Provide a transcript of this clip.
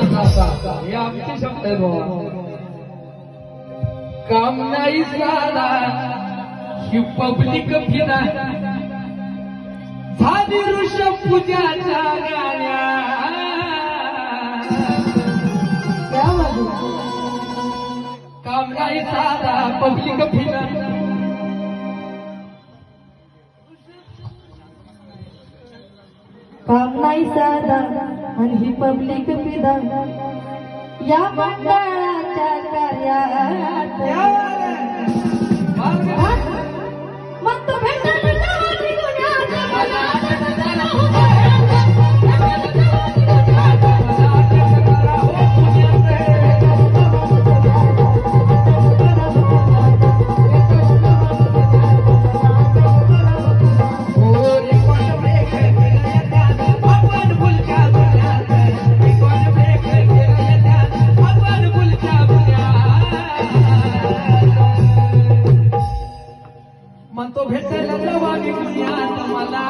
हे आमचे शब्द आहे बाबा काम नाही झाला ही पब्लिक फिरा झाली ऋषभ पूजाच्या गाण्या काम नाही झाला पब्लिक फिरा काम नाही साधा. आणि ही पब्लिक पिदा या मंडळाच्या कार्यात. म्हणतो भेटायला जावा निघून या मला